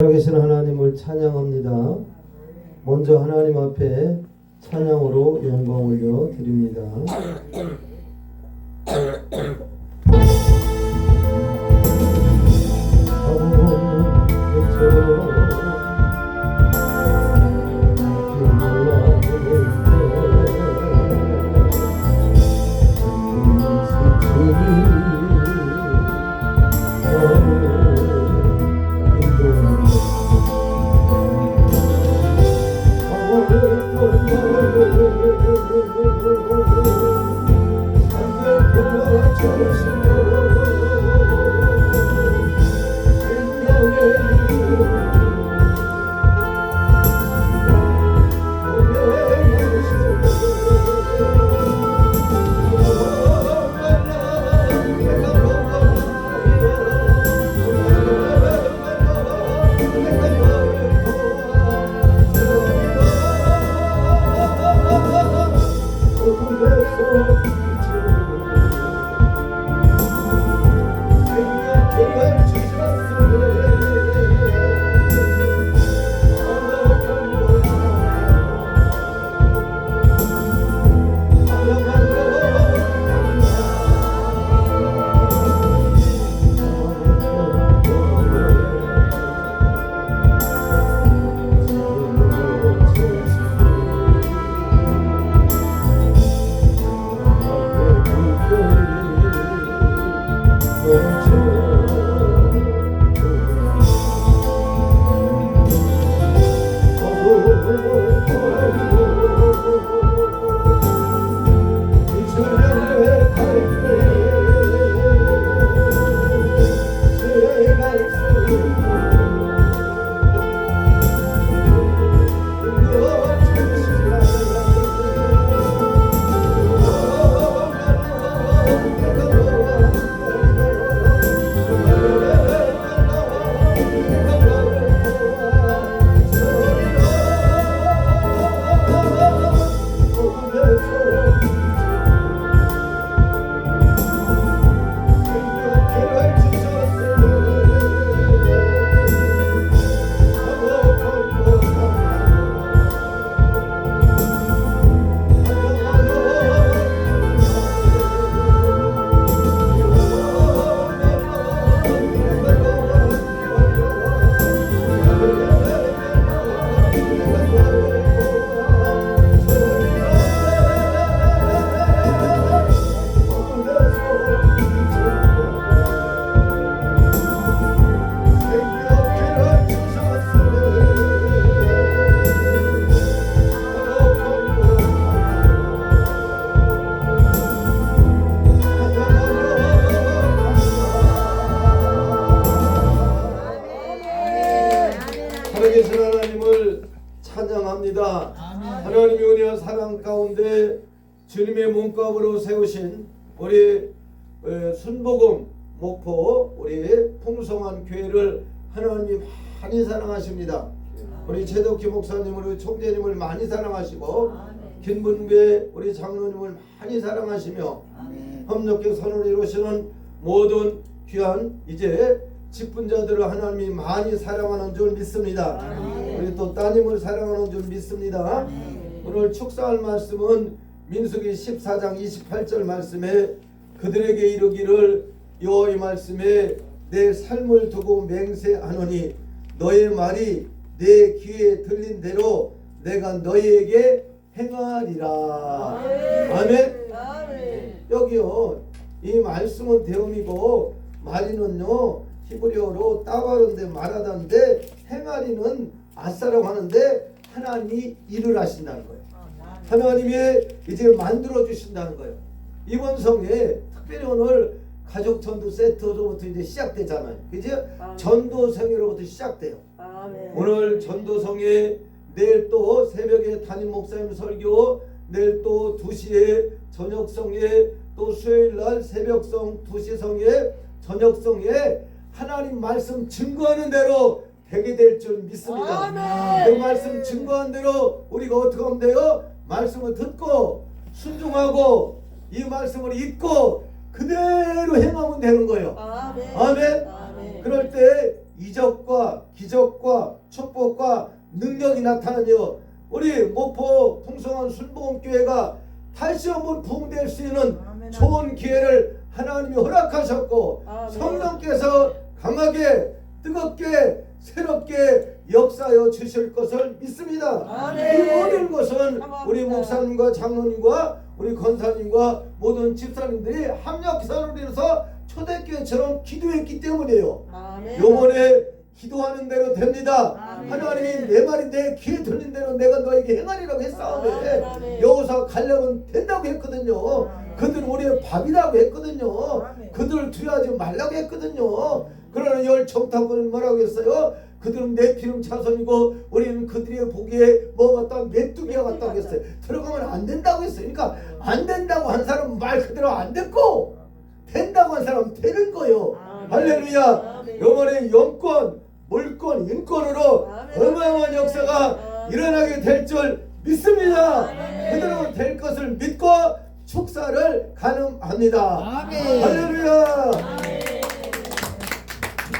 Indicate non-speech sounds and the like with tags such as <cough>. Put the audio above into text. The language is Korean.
살아계신 하나님을 찬양합니다. 먼저 하나님 앞에 찬양으로 영광 올려 드립니다. <coughs> 살 찬양합니다. 하나님의 은혜와 사랑 가운데 주님의 몸값으로 세우신 우리 에, 순복음 목포 우리 풍성한 교회를 하나님이 많이 사랑하십니다. 우리 최덕희 목사님을 우리 총재님을 많이 사랑하시고 김분배 우리 장로님을 많이 사랑하시며 협력교 선을 이루시는 모든 귀한 이제 직분자들을 하나님이 많이 사랑하는 줄 믿습니다. 우리 또 따님을 사랑하는 줄 믿습니다. 오늘 축사할 말씀은 민수기 14장 28절 말씀에 그들에게 이르기를 여호와의 말씀에 내 삶을 두고 맹세하노니 너의 말이 내 귀에 들린 대로 내가 너희에게 행하리라. 아멘. 여기요 이 말씀은 대음이고 마리는요 히브리어로 따바른데 말하다는데 행하리는 아싸라고 하는데 하나님이 일을 하신다는 거예요. 하나님이 이제 만들어 주신다는 거예요. 이번 성에 특별히 오늘 가족 전도 세트로부터 이제 시작되잖아요. 그죠? 전도 성회로부터 시작돼요. 오늘 전도성에 내일 또 새벽에 담임 목사님 설교, 내일 또 2시에 저녁성에 또 수요일 날 새벽 성 2시 성에 저녁성에 하나님 말씀 증거하는 대로 되게 될 줄 믿습니다. 아멘. 그 말씀 증거한 대로 우리가 어떻게 하면 돼요? 말씀을 듣고 순종하고 이 말씀을 읽고 그대로 행하면 되는 거예요. 아멘. 아멘. 아멘. 그럴 때 이적과 기적과 축복과 능력이 나타나며 우리 목포 풍성한 순복음교회가 다시 한번 부흥될 수 있는 아멘. 좋은 기회를 하나님이 허락하셨고 아멘. 성령께서 강하게 뜨겁게 새롭게 역사하여 주실 것을 믿습니다. 아멘. 이 모든 것은 감사합니다. 우리 목사님과 장로님과 우리 권사님과 모든 집사님들이 합력사로 인해서 초대교회처럼 기도했기 때문이에요. 아멘. 요번에 기도하는 대로 됩니다. 아멘. 하나님이 내 말이 내 귀에 들린 대로 내가 너에게 행하리라고 했사오매 아멘. 여기서 가려면 된다고 했거든요. 아멘. 그들은 우리의 밥이라고 했거든요. 아멘. 그들을 두려워하지 말라고 했거든요. 그러나 열청탁군은 뭐라고 했어요? 그들은 내 피름 차선이고 우리는 그들의 보기에 뭐 같다 메뚜기가 같다고 했어요. 들어가면 안 된다고 했어요. 그러니까 안 된다고 한 사람은 말 그대로 안 됐고 된다고 한 사람은 되는 거예요. 아멘. 할렐루야. 아멘. 요번에 영권, 물권, 인권으로 아멘. 어마어마한 역사가. 일어나게 될 줄 믿습니다. 그대로 될 것을 믿고 축사를 가능합니다. 아멘. 할렐루야.